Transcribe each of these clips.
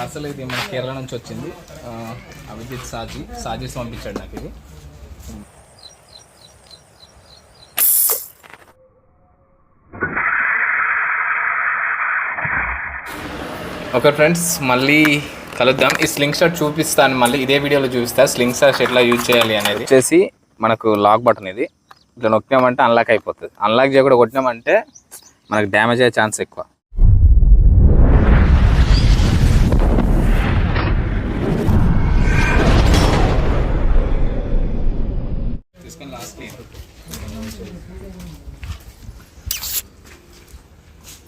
Parcel ఇది మన కేరళ నుంచి వచ్చింది. అభిజిత్ సాజీ. సాజీస్ పంపించాడు నాకు ఇది. ఓకే ఫ్రెండ్స్ మళ్ళీ కలుద్దాం. ఈ స్లింగ్ షాట్ చూపిస్తాను మళ్ళీ ఇదే వీడియోలో చూపిస్తా. స్లింగ్ షాట్ ఎట్లా యూజ్ చేయాలి అనేది. వచ్చేసి మనకు లాక్ బటన్ ఇది. ఇట్లా నొక్కినామంటే అన్లాక్ అయిపోతుంది. అన్లాక్ చేయకుండా కొట్టినామంటే మనకు డ్యామేజ్ అయ్యే ఛాన్స్ ఎక్కువ.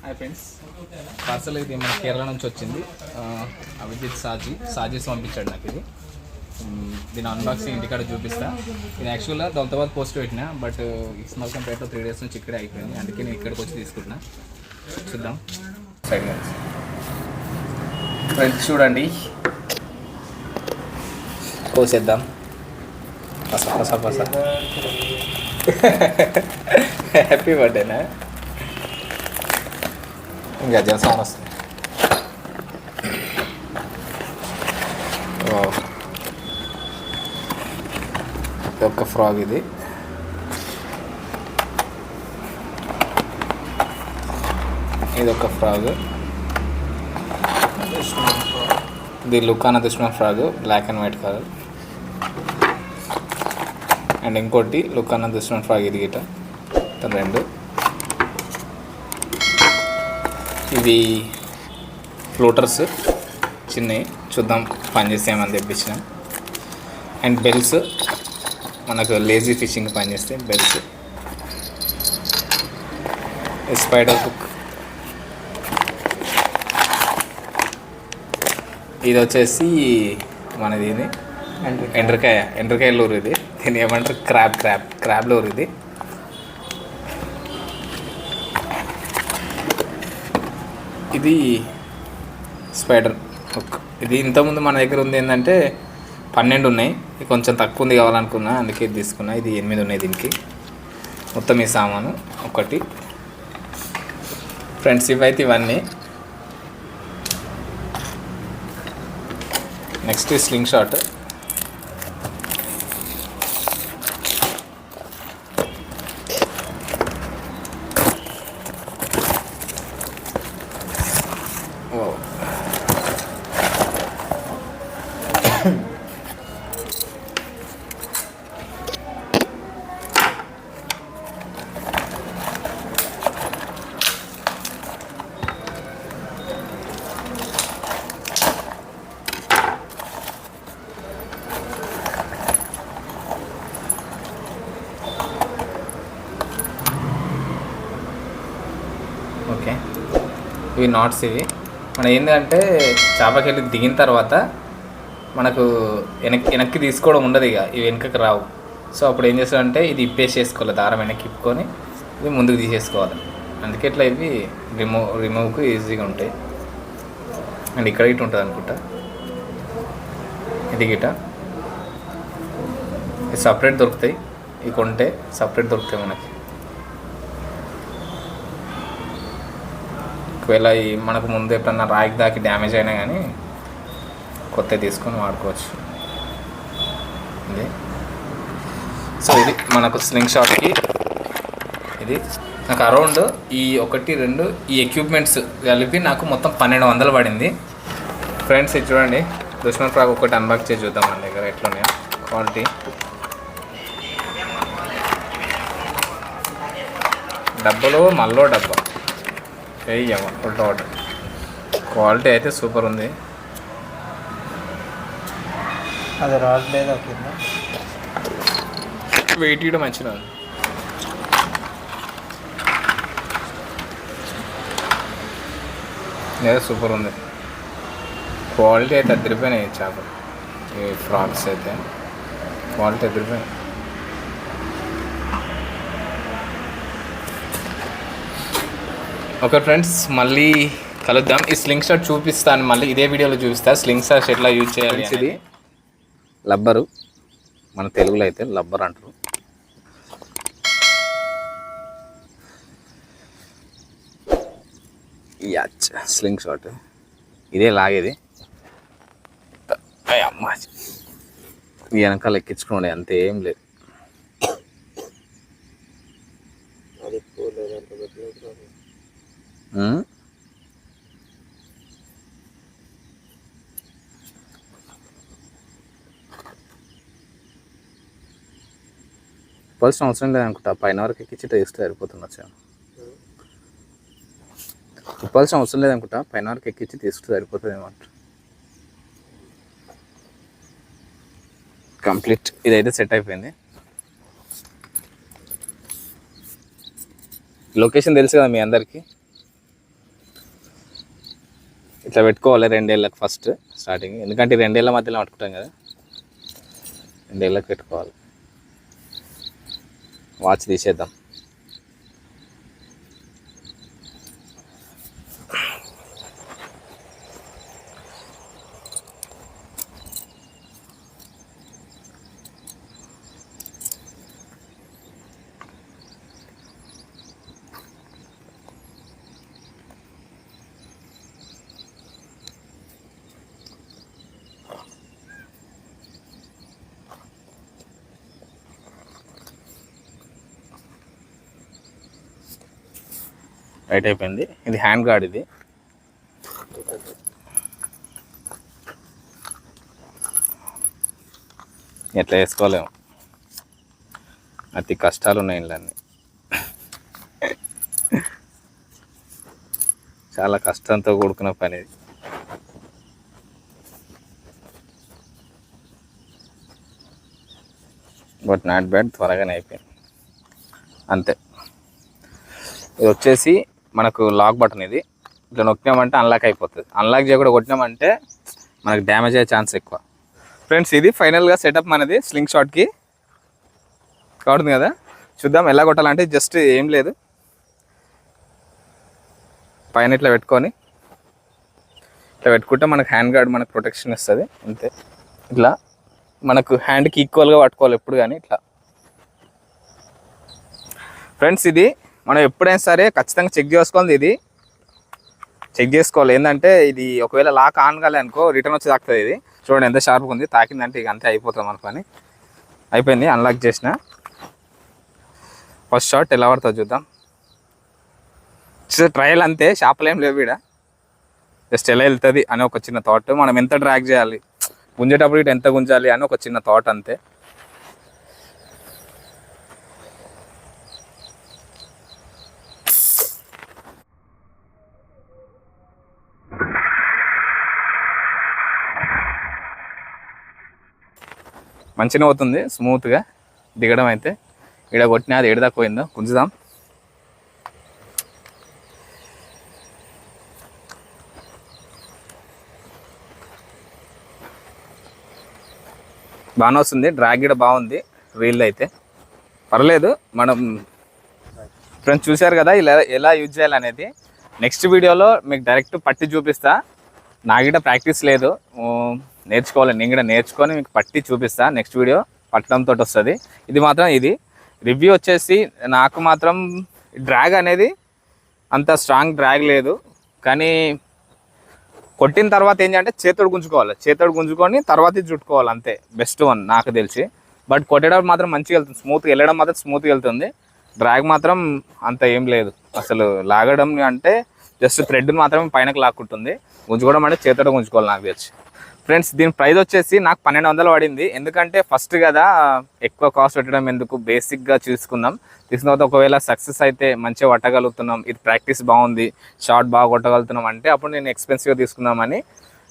హాయ్ ఫ్రెండ్స్ పార్సల్ ఇది మన కేరళ నుంచి వచ్చింది. అభిజిత్ సాజీ సాజీస్ పంపించాడు నాకు ఇది. దీని అన్బాక్సింగ్ ఇంటికాడ చూపిస్తా. నేను యాక్చువల్గా దౌలతాబాద్ పోస్ట్ పెట్టిన బట్ ఇస్మాల్కంపేటలో త్రీ డేస్ నుంచి ఇక్కడే అయిపోయింది. అందుకే నేను ఇక్కడికి వచ్చి తీసుకుంటున్నా. చూద్దాం. సైడ్ ఫ్రెండ్స్ చూడండి. కోసేద్దాం. పస పస పస. హ్యాపీ బర్త్డేనా ఇంకా జలసాన్ వస్తుంది ఓ. ఇది ఒక ఫ్రాగ్ ఇది ఇది ఒక ఫ్రాగ్ ఇది అన్న తీసుకున్న frog black and white colour and ఇంకోటి లుకానా దుష్మన్ ఫ్రాగ్ ఇది గిట. రెండు. ఇవి ఫ్లోటర్స్ చిన్నవి. చూద్దాం పని చేసేమని తెప్పించిన. అండ్ బెల్స్ మనకు లేజీ ఫిషింగ్ పనిచేస్తాయి బెల్స్ స్పైడర్ బుక్ ఇది వచ్చేసి మనది ఇది ఎండ్రకాయ. ఎండ్రకాయ లూరు ఇది. దీన్ని ఏమంటారు క్రాబ్ క్రాబ్ క్రాబ్ లోర్ ఇది. ఇది స్పైడర్ హుక్. ఇది ఇంతకుముందు మన దగ్గర ఉంది ఏంటంటే పన్నెండు ఉన్నాయి. కొంచెం తక్కువ ఉంది కావాలనుకున్నా అందుకే తీసుకున్నా. ఇది ఎనిమిది ఉన్నాయి దీనికి. మొత్తం ఈ సామాను ఒకటి. ఫ్రెండ్స్ ఇవైతే ఇవన్నీ. నెక్స్ట్ స్లింగ్ షాట్ ఓ ఓకే ఇవి నాట్స్ ఇవి. మన ఏంటంటే చేపకెళ్ళి దిగిన తర్వాత మనకు వెనక్కి వెనక్కి తీసుకోవడం ఉండదు ఇక. ఇవి వెనకకి రావు. సో అప్పుడు ఏం చేస్తామంటే ఇది ఇప్పేసి చేసుకోవాలి దారం వెనక్కి ఇప్పుకొని ఇవి ముందుకు తీసేసుకోవాలి. అందుకే ఇట్లా ఇవి రిమూవ్ రిమూవ్కి ఈజీగా ఉంటాయి. అండ్ ఇక్కడ ఇటు ఉంటుంది అనుకుంటా. ఇది గిట సపరేట్ దొరుకుతాయి. ఇవి కొంటే సపరేట్ దొరుకుతాయి మనకి. ఒకవేళ ఈ మనకు ముందు ఎప్పుడన్నా రాయికి దాకి డ్యామేజ్ అయినా కానీ కొత్త తీసుకొని వాడుకోవచ్చు. ఇది. సో ఇది మనకు స్లింగ్ షాట్కి ఇది నాకు అరౌండ్ ఈ ఒకటి రెండు ఈ ఎక్విప్మెంట్స్ కలిపి నాకు మొత్తం పన్నెండు వందలు పడింది. ఫ్రెండ్స్ ఇది చూడండి. దుష్మన్ ఫ్రాక్ ఒకటి అన్బాక్స్ చేసి చూద్దాం మన దగ్గర ఎట్లున్నాయో. క్వాలిటీ డబ్బలో మళ్ళీ డబ్బా. టోటల్ క్వాలిటీ అయితే సూపర్ ఉంది. అది రాడ్ లేదా కింద వెయిట్ కూడా మంచిగా ఉంది. లేదా సూపర్ ఉంది. క్వాలిటీ అయితే అదిరిపోయినాయి చేపలు. ఈ ఫ్రాక్స్ అయితే. క్వాలిటీ అదిరిపోయినాయి. ఓకే ఫ్రెండ్స్ మళ్ళీ కలుద్దాం. ఈ స్లింగ్ షాట్ చూపిస్తాను మళ్ళీ ఇదే వీడియోలో చూపిస్తా. స్లింగ్ షాట్ ఎట్లా యూజ్ చేయాలి ఇది లబ్బరు. మన తెలుగులో అయితే లబ్బర్ అంటారు. యాచ్ స్లింగ్ షాట్. ఇదే లాగేది. ఈ వెనకాల ఎక్కించుకోండి అంతే ఏం లేదు అది పోలేదు అంత పెట్టలేదు ఉమ్? తిప్పాల్సిన అవసరం లేదనుకుంటా పైన వరకు ఎక్కించి టేస్ట్ సరిపోతుంది వచ్చా. తిప్పాల్సిన అవసరం లేదనుకుంటా పైన వరకు ఎక్కించి టేస్ట్ సరిపోతుంది అనమాట. కంప్లీట్. ఇదైతే సెట్ అయిపోయింది. లొకేషన్ తెలుసు కదా మీ అందరికీ? ఇట్లా పెట్టుకోవాలి రెండేళ్ళకి ఫస్ట్ స్టార్టింగ్. ఎందుకంటే రెండేళ్ళ రెండేళ్ళ మధ్యలో పట్టుకుంటాం కదా. రెండేళ్ళకి పెట్టుకోవాలి. వాచ్ తీసేద్దాం. టైట్ అయిపోయింది. ఇది హ్యాండ్ గార్డ్ ఇది. ఎట్లా వేసుకోలేము. అతి కష్టాలు ఉన్నాయి ఇళ్ళన్నీ. చాలా కష్టంతో కూడుకున్న పని ఇది. బట్ నాట్ బ్యాడ్ త్వరగానే అయిపోయింది. అంతే. ఇది వచ్చేసి మనకు లాక్ బటన్ ఇది. ఇట్లా నొక్కినామంటే అన్లాక్ అయిపోతుంది. అన్లాక్ చేయకుండా కొట్టినామంటే మనకు డ్యామేజ్ అయ్యే ఛాన్స్ ఎక్కువ. ఫ్రెండ్స్ ఇది ఫైనల్గా సెటప్ మనది. స్లింగ్ షాట్కి కావుతుంది కదా? చూద్దాం ఎలా కొట్టాలంటే జస్ట్ ఏం లేదు. పైన ఇట్లా పెట్టుకొని. ఇట్లా పెట్టుకుంటే మనకు హ్యాండ్ గార్డ్ మనకు ప్రొటెక్షన్ ఇస్తుంది. అంతే. ఇట్లా మనకు హ్యాండ్కి ఈక్వల్గా పట్టుకోవాలి ఎప్పుడు కానీ ఇట్లా. ఫ్రెండ్స్ ఇది మనం ఎప్పుడైనా సరే ఖచ్చితంగా చెక్ చేసుకోవాలి ఇది. చెక్ చేసుకోవాలి. ఏంటంటే ఇది ఒకవేళ లాక్ ఆన్ కాలే అనుకో రిటర్న్ వచ్చి తాకుతుంది ఇది. చూడండి ఎంత షార్ప్గా ఉంది. తాకిందంటే ఇక అంతే అయిపోతుంది మన పని. అయిపోయింది. అన్లాక్ చేసిన. ఫస్ట్ షాట్ ఎలా పడుతుంది చూద్దాం. ట్రయల్ అంతే. షాపులు ఏం లేవు ఈడ. జస్ట్ ఎలా వెళ్తుంది అని ఒక చిన్న థాట్ మనం ఎంత డ్రాగ్ చేయాలి? గుంజేటప్పుడు ఇటు ఎంత గుంజాలి అని ఒక చిన్న థాట్ అంతే. మంచిగా అవుతుంది స్మూత్గా దిగడం అయితే. ఈడ కొట్టినా అది ఏడదాకా పోయిందో. గుంజుదాం బాగానే వస్తుంది డ్రాగ్ కూడా బాగుంది రీల్ అయితే. పర్లేదు మనం ఫ్రెండ్స్ చూశారు కదా ఇలా ఎలా యూజ్ చేయాలనేది. నెక్స్ట్ వీడియోలో మీకు డైరెక్ట్ పట్టి చూపిస్తా. నా గిట ప్రాక్టీస్ లేదు. నేర్చుకోవాలి. నేను కూడా నేర్చుకొని మీకు పట్టి చూపిస్తా. నెక్స్ట్ వీడియో పట్టడంతో వస్తుంది. ఇది మాత్రం ఇది. రివ్యూ వచ్చేసి నాకు మాత్రం డ్రాగ్ అనేది అంత స్ట్రాంగ్ డ్రాగ్ లేదు. కానీ కొట్టిన తర్వాత ఏంటంటే చేతుడు గుంజుకోవాలి. చేతుడు గుంజుకొని తర్వాత చుట్టుకోవాలి అంతే. బెస్ట్ వన్ నాకు తెలిసి. బట్ కొట్టడం మాత్రం మంచిగా వెళ్తుంది. స్మూత్గా వెళ్ళడం మాత్రం స్మూత్గా వెళ్తుంది. డ్రాగ్ మాత్రం అంత ఏం లేదు. అసలు లాగడం అంటే జస్ట్ థ్రెడ్ మాత్రమే పైనకు లాక్కుంటుంది. గుంజుకోవడం అంటే చేతుడు గుంజుకోవాలి నాకు తెచ్చి ఫ్రెండ్స్ దీని ప్రైస్ వచ్చేసి నాకు పన్నెండు వందలు పడింది. ఎందుకంటే ఫస్ట్ కదా ఎక్కువ కాస్ట్ పెట్టడం ఎందుకు? బేసిక్గా చూసుకుందాం. తీసుకున్న తర్వాత ఒకవేళ సక్సెస్ అయితే మంచిగా పట్టగలుగుతున్నాం. ఇది ప్రాక్టీస్ బాగుంది. షార్ట్ బాగా కొట్టగలుగుతున్నాం అంటే అప్పుడు నేను ఎక్స్పెన్సివ్గా తీసుకుందామని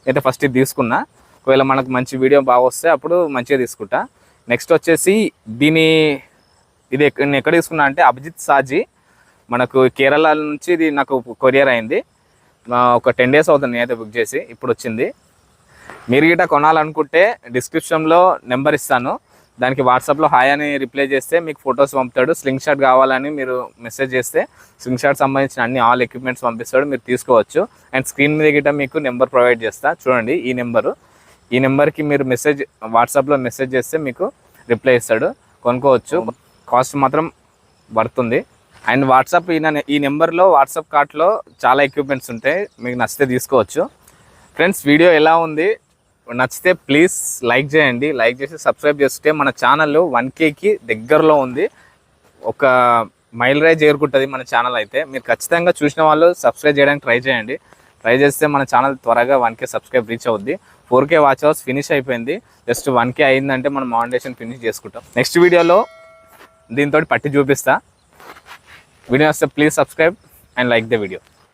అయితే ఫస్ట్ ఇది తీసుకున్నా. ఒకవేళ మనకు మంచి వీడియో బాగా వస్తే అప్పుడు మంచిగా తీసుకుంటా. నెక్స్ట్ వచ్చేసి దీని ఇది ఎక్క- నేను ఎక్కడ తీసుకున్నా అంటే అభిజిత్ సాజీ మనకు కేరళ నుంచి ఇది నాకు కొరియర్ అయింది. ఒక టెన్ డేస్ అవుతుంది నేనైతే బుక్ చేసి ఇప్పుడు వచ్చింది. మీరు గిట్ట కొనాలనుకుంటే డిస్క్రిప్షన్లో నెంబర్ ఇస్తాను. దానికి వాట్సాప్లో హాయ్ అని రిప్లై చేస్తే మీకు ఫొటోస్ పంపుతాడు. స్లింగ్ షాట్ కావాలని మీరు మెసేజ్ చేస్తే స్లింగ్ షాట్ సంబంధించిన అన్ని ఆల్ ఎక్విప్మెంట్స్ పంపిస్తాడు. మీరు తీసుకోవచ్చు. అండ్ స్క్రీన్ మీద గిట్ట మీకు నెంబర్ ప్రొవైడ్ చేస్తా. చూడండి ఈ నెంబరు. ఈ నెంబర్కి మీరు మెసేజ్ వాట్సాప్లో మెసేజ్ చేస్తే మీకు రిప్లై ఇస్తాడు. కొనుక్కోవచ్చు. కాస్ట్ మాత్రం పడుతుంది అండ్ వాట్సాప్ ఈ ఈ నెంబర్లో వాట్సాప్ కార్ట్లో చాలా ఎక్విప్మెంట్స్ ఉంటాయి. మీకు నచ్చితే తీసుకోవచ్చు. ఫ్రెండ్స్ వీడియో ఎలా ఉంది? నచ్చితే ప్లీజ్ లైక్ చేయండి. లైక్ చేసి సబ్స్క్రైబ్ చేస్తే మన ఛానల్ వన్ కేకి దగ్గరలో ఉంది. ఒక మైల్ రైజ్ చేరుకుంటుంది మన ఛానల్ అయితే. మీరు ఖచ్చితంగా చూసిన వాళ్ళు సబ్స్క్రైబ్ చేయడానికి ట్రై చేయండి. ట్రై చేస్తే మన ఛానల్ త్వరగా వన్ కే సబ్స్క్రైబ్ రీచ్ అవుద్ది. Four K watch hours finish అయిపోయింది. జస్ట్ వన్ కే అయిందంటే మనం మానిటేషన్ ఫినిష్ చేసుకుంటాం. నెక్స్ట్ వీడియోలో దీంతో పట్టి చూపిస్తాను Video please subscribe and like the video.